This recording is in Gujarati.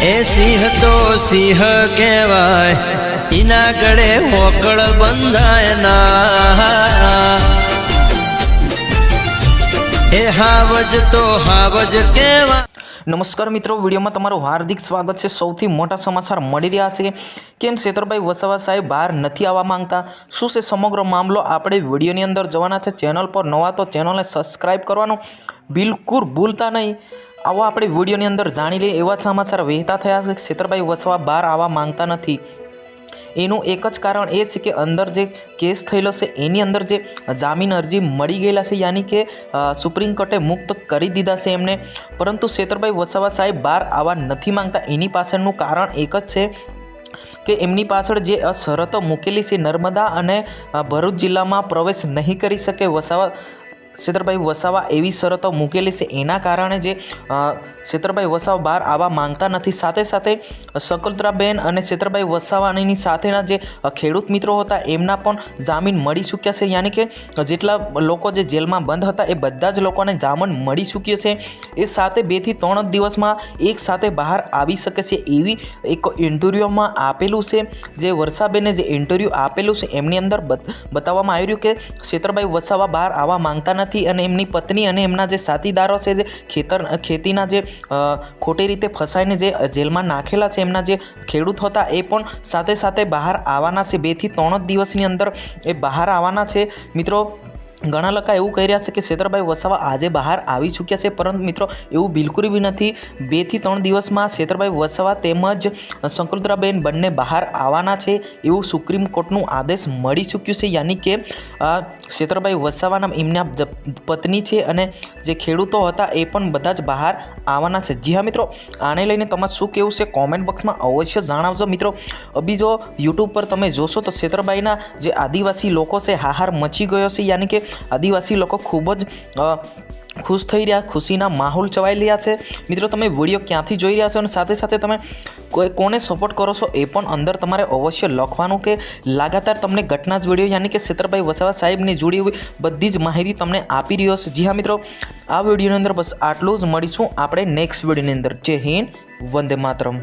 એ સિંહ તો સિંહ કહેવાય. એના ગળે હોકળ બંધાય ના. એ હાવજ તો હાવજ કહેવાય. નમસ્કાર મિત્રો, વિડીયોમાં તમારું હાર્દિક સ્વાગત છે. સૌથી મોટા સમાચાર મળી રહ્યા છે. કેમ શેતરભાઈ વસાવા સાહેબ બહાર નથી આવવા માંગતા? શું છે સમગ્ર મામલો? આપણે વિડીયોની અંદર જવાના છે. ચેનલ પર નવા તો ચેનલને સબસ્ક્રાઈબ કરવાનું બિલકુલ ભૂલતા નહીં. આવો આપણે વિડીયોની અંદર જાણી લઈએ એવા સમાચાર વહેતા થયા છે ક્ષેત્રભાઈ વસવા બહાર આવવા માંગતા નથી. એનું એક જ કારણ એ છે કે અંદર જે કેસ થયેલો છે, એની અંદર જે જામીન અરજી મળી ગયેલા છે, યાની કે સુપ્રીમ કોર્ટે મુક્ત કરી દીધા છે એમને. પરંતુ શેતરભાઈ વસાવા સાહેબ બહાર આવવા નથી માંગતા. એની પાછળનું કારણ એક જ છે કે એમની પાછળ જે શરતો મૂકેલી છે, નર્મદા અને ભરૂચ જિલ્લામાં પ્રવેશ નહીં કરી શકે વસાવા શેતરભાઈ વસાવા એવી શરતો મૂકેલી છે. એના કારણે જે શેતરભાઈ વસાવા બહાર આવવા માંગતા નથી. સાથે સાથે શકુલતરાબેન અને શેતરભાઈ વસાવાની સાથેના જે ખેડૂત મિત્રો હતા, એમના પણ જામીન મળી ચૂક્યા છે. યાની કે, જેટલા લોકો જે જેલમાં બંધ હતા, એ બધા જ લોકોને જામીન મળી ચૂક્યો છે. એ સાથે બેથી ત્રણ દિવસમાં એક સાથે બહાર આવી શકે છે એવી એક ઇન્ટરવ્યુમાં આપેલું છે. જે વર્ષાબેને જે ઇન્ટરવ્યૂ આપેલું છે, એમની અંદર બત- બતાવવામાં આવ્યું કે શેતરભાઈ વસાવા બહાર આવવા માંગતા નથી અને એમની પત્ની અને એમના જે સાથીદારો છે, જે ખેતર, ખેતીના જે ખોટી રીતે ફસાઈને જે જેલમાં નાખેલા છે, એમના જે ખેડૂત હતા, એ પણ સાથે સાથે બહાર આવવાના છે. બેથી ત્રણ જ દિવસની અંદર એ બહાર આવવાના છે. મિત્રો ઘણા લોકો એવું કહી રહ્યા છે કે શેતરભાઈ વસાવા આજે બહાર આવી ચૂક્યા છે, પરંતુ મિત્રો એવું બિલકુલ બી નથી. બેથી ત્રણ દિવસમાં શેતરભાઈ વસાવા તેમજ શંકરુદ્રાબેન બંને બહાર આવવાના છે એવું સુપ્રીમ કોર્ટનું આદેશ મળી ચૂક્યું છે, યાની કે શેતરભાઈ વસાવાના એમના પત્ની છે અને જે ખેડૂતો હતા એ પણ બધા જ બહાર આવવાના છે. જી હા, મિત્રો, આને લઈને તમારે શું કેવું છે? કોમેન્ટ બોક્સમાં અવશ્ય જણાવજો. મિત્રો, અભી જો યુટ્યુબ પર તમે જોશો તો શેતરભાઈના જે આદિવાસી લોકો છે હાહાર મચી ગયો છે. યાની કે આદિવાસી લોકો ખૂબ જ ખુશ થઈ રહ્યા, ખુશીના માહોલ ચવાઈ રહ્યા છે. મિત્રો, તમે વીડિયો ક્યાંથી જોઈ રહ્યા છો અને સાથે સાથે તમે કોઈ, કોને સપોર્ટ કરો છો એ પણ અંદર તમારે અવશ્ય લખવાનું કે લાગાતાર તમને ઘટના જ વીડિયો યાની કે શેતરભાઈ વસાવા સાહેબની જોડી હોય, બધી જ માહિતી તમને આપી રહ્યો છે. જી હા, મિત્રો, આ વિડીયોની અંદર બસ આટલું જ મળીશું. આપણે નેક્સ્ટ વિડીયોની અંદર. જય હિન્દ, વંદે માતરમ.